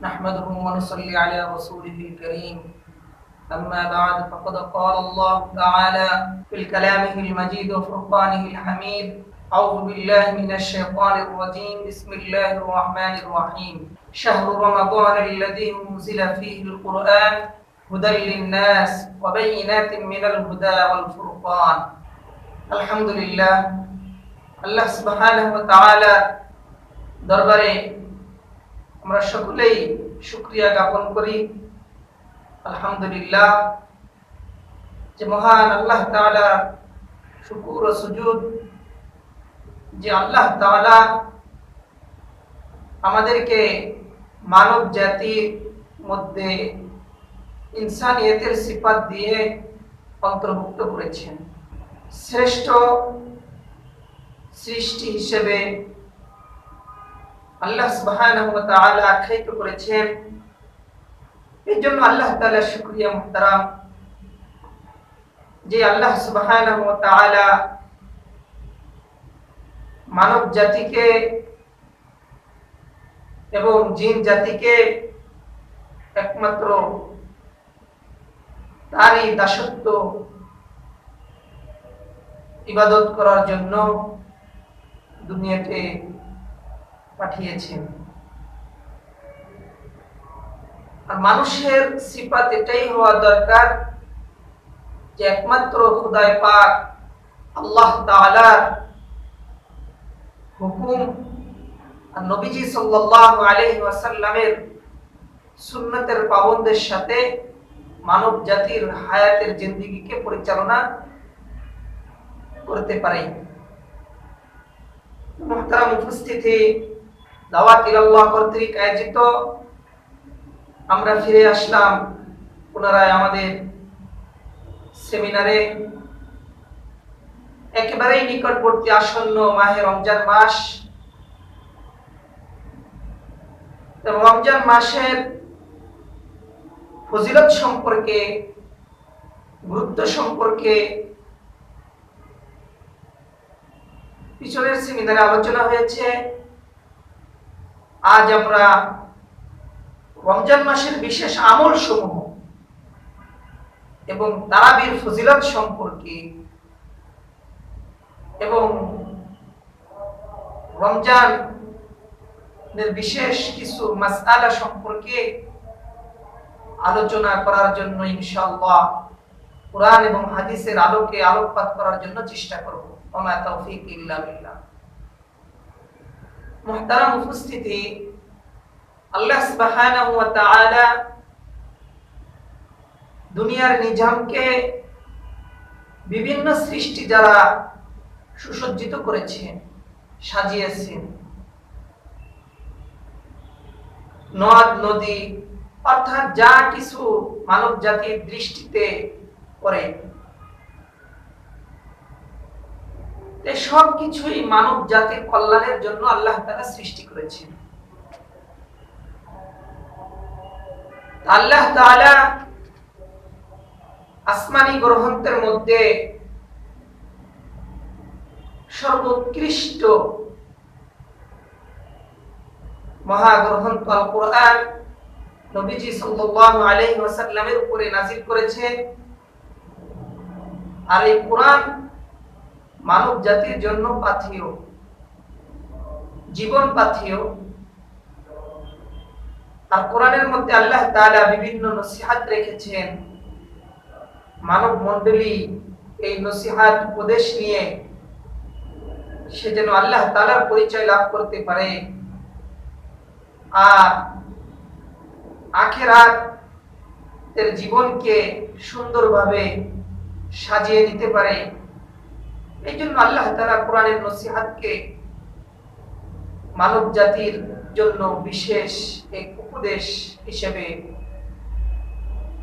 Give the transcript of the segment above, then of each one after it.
نحمده ونصلي على رسوله الكريم أما بعد فقد قال الله تعالى في كلامه المجيد وفرقانه الحميد أعوذ بالله من الشيطان الرجيم بسم الله الرحمن الرحيم شهر رمضان الذي أنزل فيه القرآن هدى للناس وبينات من الهدى والفرقان الحمد لله আল্লাহ সুবহানাহু ওয়া তাআলা দরবারে আমরা সকলেই শুকরিয়া জ্ঞাপন করি। আলহামদুলিল্লাহ। যে মহান আল্লাহ তাআলা শুকুর ও সুজুদ, যে আল্লাহ তাআলা আমাদেরকে মানব জাতির মধ্যে ইনসানিয়তের সিফাত দিয়ে অন্তর্ভুক্ত করেছেন। শ্রেষ্ঠ সৃষ্টি হিসেবে আল্লাহ সুবহানাহু ওয়া আখ্যায়িত করেছেন। এই জন্য আল্লাহ তাআলা শুকরিয়া মুহতারাম। যে আল্লাহ সুবহানাহু ওয়া তাআলা মানব জাতিকে এবং জিন জাতিকে একমাত্র তারই দাসত্ব ইবাদত করার জন্য দুনিয়াতে পাঠিয়েছেন। আর মানুষের সিফাত এটাই হওয়া দরকার যে একমাত্র খুদায় পাক আল্লাহ তাআলার হুকুম আর নবীজি সাল্লাল্লাহু আলাইহি ওয়াসাল্লামের সুন্নতের পাবন্দের সাথে মানব জাতির হায়াতের জিন্দিগিকে পরিচালনা করতে পারে। মহতারাম উপস্থিতি দাওয়াত ইলাল্লাহ কর্তৃক আয়োজিত। আমরা ফিরে আসলাম পুনরায় আমাদের সেমিনারে। একেবারেই নিকটবর্তী আসন্ন মাহে রমজান মাস। রমজান মাসের ফজিলত সম্পর্কে, গুরুত্ব সম্পর্কে পিছনের সেমিনারে আলোচনা হয়েছে। আজ আমরা রমজান মাসের বিশেষ আমল সমূহ এবং তারাবির ফজিলত সম্পর্কে এবং রমজান বিশেষ কিছু মাসআলা সম্পর্কে আলোচনা করার জন্য ইনশাআল্লাহ কোরআন এবং হাদিসের আলোকে আলোকপাত করার জন্য চেষ্টা করব। ওমা তৌফিক ইল্লা বিল্লাহ। মুহতারাম উপস্থিতি, আল্লাহ তাআলা দুনিয়ার নিজামকে বিভিন্ন সৃষ্টি যারা সুসজ্জিত করেছেন, সাজিয়েছেন। নদ, নদী, অর্থাৎ যা কিছু মানব জাতির দৃষ্টিতে করে সব কিছুই মানব জাতির কল্যাণের জন্য আল্লাহ সৃষ্টি করেছেন। আল্লাহ আসমানি গ্রন্থের মধ্যে সর্বোৎকৃষ্ট মহাগ্রন্থ আল কোরআন নবীজি সাল্লাল্লাহু উপরে নাজিল করেছেন। আর এই কোরআন মানব জাতির জন্য পাথেয়, জীবন পাথেয়। আর কোরআনের মধ্যে আল্লাহ তাআলা বিভিন্ন নসিহাত রেখেছেন। মানব মণ্ডলী এই নসিহাত উপদেশ নিয়ে সে যেন আল্লাহ তাআলার পরিচয় লাভ করতে পারে। আর আখেরাত এর জীবনকে সুন্দরভাবে সাজিয়ে দিতে পারে। এই জন্য আল্লাহ তালা কোরআনের নসিহাতকে মানব জাতির জন্য বিশেষ এক উপদেশ হিসেবে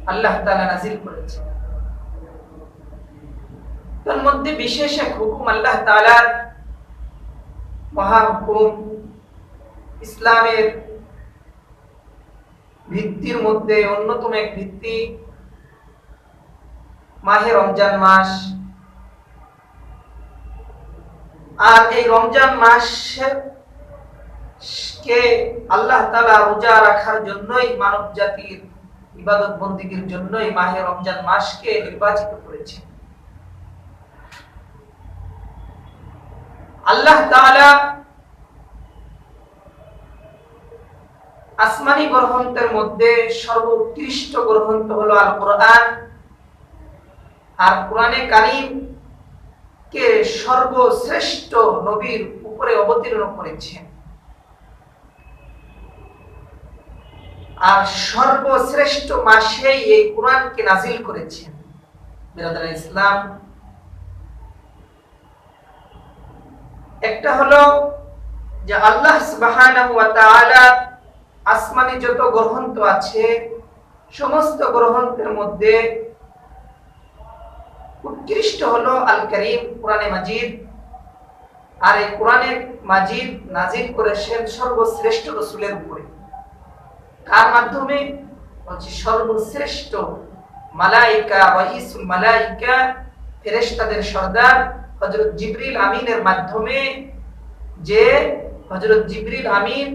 আল্লাহ তালা করেছে তার মধ্যে বিশেষ এক হুকুম আল্লাহ তালার মহা হুকুম ইসলামের ভিত্তির মধ্যে অন্যতম এক ভিত্তি মাহে রমজান মাস। আর এই রমজান মাসের কে আল্লাহ তাআলা রোজা রাখার জন্যই মানব জাতির ইবাদত বন্দিগির জন্যই মাহে রমজান মাসকে নির্বাচিত করেছেন আল্লাহ তাআলা আসমানি গ্রন্থের মধ্যে সর্বোৎকৃষ্ট গ্রন্থ হলো আল কোরআন আর কোরআনে কারিম কে সর্বশ্রেষ্ঠ নবীর উপরে অবতীর্ণ করেছেন আর সর্বশ্রেষ্ঠ মাসেই এই কোরআনকে নাজিল করেছেন ইসলাম। একটা হলো যে আল্লাহ আসমানে যত গ্রন্থ আছে, সমস্ত গ্রন্থের মধ্যে উৎকৃষ্ট হলো আল করিম কোরআনে মাজিদ। আর এই কোরআনে মাজিদ নাজিল করেছেন সর্বশ্রেষ্ঠ রসুলের উপরে। কার মাধ্যমে? বলছি সর্বশ্রেষ্ঠ মালাইকা, ওয়াইসুল মালাইকা, ফেরেশতাদের সর্দার হজরত জিবরিল আমিনের মাধ্যমে যে হজরত জিবরিল আমিন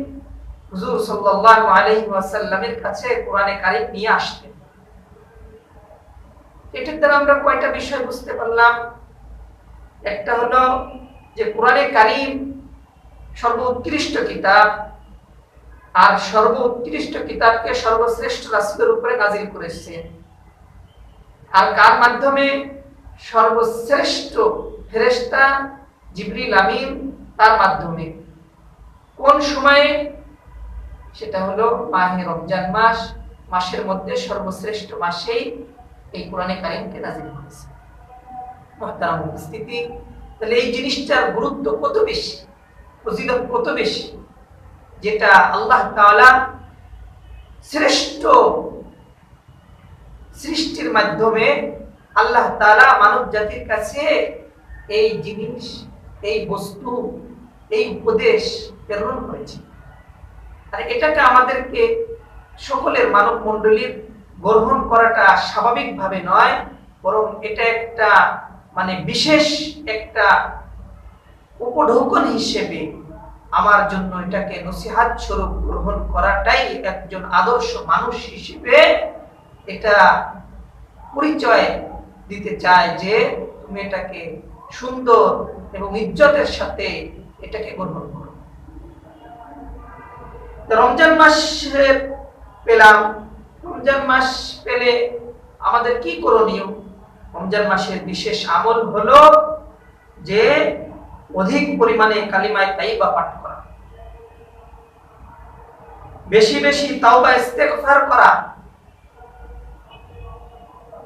হুজুর সাল্লাল্লাহু আলাইহি ওয়াসাল্লামের কাছে কোরআনে কারীম নিয়ে আসতেন। এটার দ্বারা আমরা কয়টা বিষয় বুঝতে পারলাম? একটা হলো যে কোরআনে কারীম সর্বোৎকৃষ্ট কিতাব আর সর্বোৎকৃষ্ট কিতাবকে সর্বশ্রেষ্ঠ রাসূলের উপরে নাজিল করেছে। আর কার মাধ্যমে? সর্বশ্রেষ্ঠ ফেরেশতা জিবরিল আমিন তার মাধ্যমে। কোন সময়ে? সেটা হলো মাহে রমজান মাস, মাসের মধ্যে সর্বশ্রেষ্ঠ মাসেই এই কোরআনে কারিমকে নাজিল করেছে। মহতারাম উপস্থিতি। তাহলে এই জিনিসটার গুরুত্ব কত বেশি? ফজিলত কত বেশি? যেটা আল্লাহ তাআলা শ্রেষ্ঠ সৃষ্টির মাধ্যমে আল্লাহ তাআলা মানব জাতির কাছে এই জিনিস, এই বস্তু, এই উপদেশ প্রেরণ করেছে। আর এটাকে আমাদেরকে সকলের মানব মণ্ডলীর গ্রহণ করাটা স্বাভাবিকভাবে নয়, বরং এটা একটা মানে বিশেষ একটা উপঢৌকন হিসেবে আমার জন্য এটাকে নসিহাত স্বরূপ গ্রহণ করাটাই একজন আদর্শ মানুষ হিসেবে এটা পরিচয় দিতে চায় যে তুমি এটাকে সুন্দর এবং ইজ্জতের সাথে এটাকে গ্রহণ করো। রমজান মাসের পেলাম রমজান মাস পেলে আমাদের কি করণীয়? রমজান মাসের বিশেষ আমল হলো যে অধিক পরিমাণে কালিমায় তাইবা পাঠ করা। বেশি বেশি তাওবা ইস্তেগফার করা।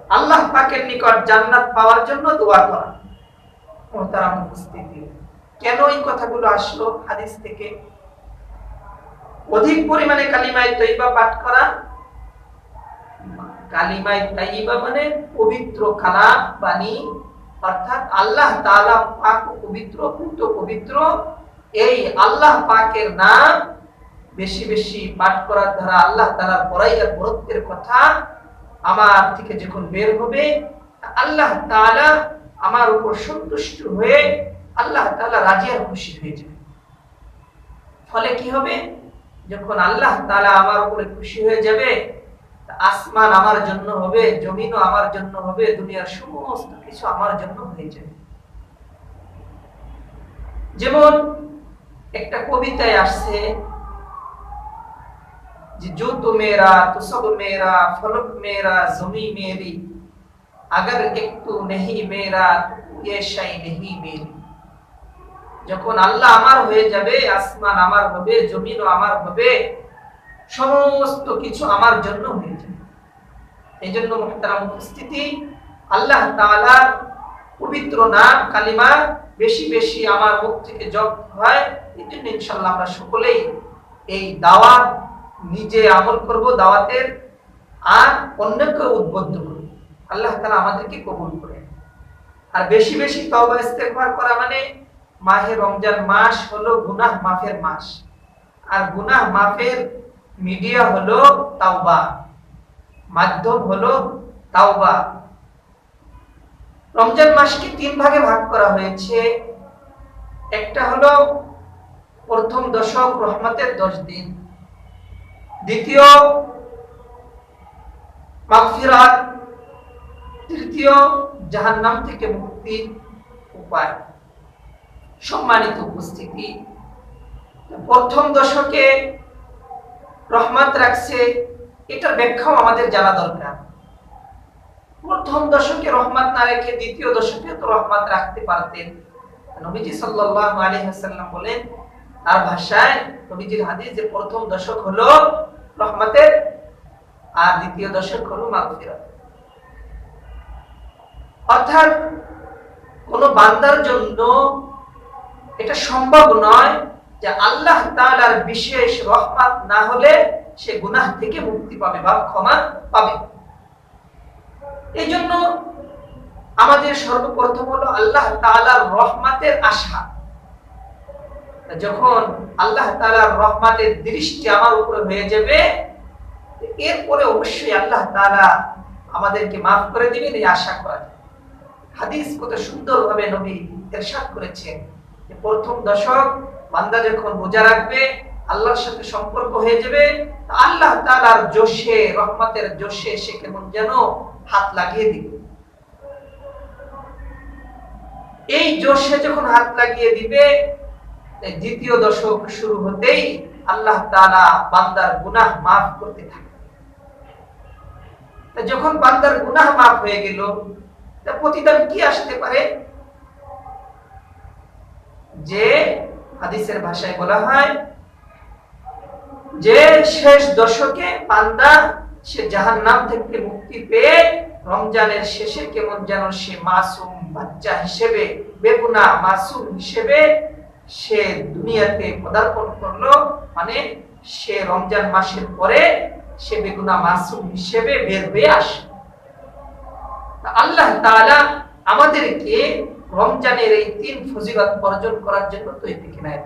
আল্লাহ পাকের নিকট জান্নাত পাওয়ার জন্য দোয়া করা। মোহতারাম উপস্থিতি। কেন এই কথাগুলো আসলো হাদিস থেকে? অধিক পরিমাণে কালিমায় তৈবা পাঠ করা কালিমায় তাইবা মানে পবিত্র কালাম বাণী, অর্থাৎ আল্লাহ তাআলা পাক পবিত্র, পুত পবিত্র। এই আল্লাহ পাকের নাম বেশি বেশি পাঠ করার দ্বারা আল্লাহ তাআলার বড়াইয়ার বরত্বের কথা আমার থেকে যখন বের হবে, আল্লাহ তাআলা আমার উপর সন্তুষ্ট হয়ে আল্লাহ তাআলা রাজি আর খুশি হয়ে যাবে। ফলে কি হবে? যখন আল্লাহ তাআলা আমার উপরে খুশি হয়ে যাবে আসমান আমার জন্য হবে, জমিনও আমার জন্য হবে, দুনিয়ার সমস্ত কিছু আমার জন্য হয়ে যাবে। যেমন একটা কবিতায় আসছে যে জো তো মেরা তো মেরা ফলক মেরা জমি মেরি আগর একটু নেহি মেরা এসাই নেহি মেরি যখন আল্লাহ আমার হয়ে যাবে, আসমান আমার হবে, জমিনও আমার হবে সমস্ত কিছু আমার জন্য হয়ে যাবে এই জন্য মহতারাম উপস্থিতি, আল্লাহ তাআলার পবিত্র নাম, কালিমা বেশি বেশি আমার মুখ থেকে জপ হয়। এই জন্য ইনশাল্লাহ আমরা সকলেই এই দাওয়াত নিজে আমল করব দাওয়াতের, আর অন্যকে উদ্বুদ্ধ করব। আল্লাহ তালা আমাদেরকে কবুল করে আর বেশি বেশি তওবা ইস্তেগফার করা মানে মাহে রমজান মাস হলো গুনাহ মাফের মাস। আর গুনাহ মাফের মিডিয়া হলো তাওবা, মাধ্যম হলো তাওবা। রমজান মাসকে তিন ভাগে ভাগ করা হয়েছে। একটা হলো প্রথম দশক রহমতের দশ দিন। দ্বিতীয় মাগফিরাত। তৃতীয় জাহান্নাম থেকে মুক্তির উপায়। সম্মানিত উপস্থিতি। প্রথম দশকে রহমত রাখছে, এটার ব্যাখ্যাও আমাদের জানা দরকার। প্রথম দশকে রহমত না রেখে দ্বিতীয় দশকে তো রহমত রাখতে পারতেন। নবীজি সাল্লাল্লাহু আলাইহি ওয়াসাল্লাম বলেন, তার ভাষায় নবীজির হাদিস যে প্রথম দশক হলো রহমতের, আর দ্বিতীয় দশক হলো মাগফিরাত অর্থাৎ কোন বান্দার জন্য এটা সম্ভব নয় যে আল্লাহ তাআলার বিশেষ রহমত না হলে সে গুনাহ থেকে মুক্তি পাবে বা ক্ষমা পাবে। এই জন্য আমাদের সর্বপ্রথম হলো আল্লাহ তাআলার রহমতের আশা। যখন আল্লাহ তাআলার রহমতের দৃষ্টি আমার উপরে হয়ে যাবে, এরপরে অবশ্যই আল্লাহ তাআলা আমাদেরকে মাফ করে দিবেন, এই আশা করা হাদিস কত সুন্দরভাবে নবী ইরশাদ করেছেন। প্রথম দশক বান্দা যখন রোজা রাখবে, আল্লাহর সাথে সম্পর্ক হয়ে যাবে আল্লাহ তাআলার জোশে, রহমতের জোশে সে কেমন যেন হাত লাগিয়ে দিবে। এই জোশে যখন হাত লাগিয়ে দিবে দ্বিতীয় দশক শুরু হতেই আল্লাহ তাআলা বান্দার গুনাহ মাফ করতে থাকে যখন বান্দার গুনাহ মাফ হয়ে গেল প্রতিদান কি আসতে পারে? যে হাদিসের ভাষায় বলা হয় যে শেষ দশকে বান্দা, সে জাহান্নাম থেকে মুক্তি পেয়ে রমজানের শেষে কেমন যেন সে মাসুম বাচ্চা হিসেবে, বেগুনা মাসুম হিসেবে সে দুনিয়াতে পদার্পণ করল। মানে সে রমজান মাসের পরে সে বেগুনা মাসুম হিসেবে বের হয়ে আসে আল্লাহ তাআলা আমাদেরকে রমজানের এই তিন ফজিলত অর্জন করার জন্য তৈরি কিনায়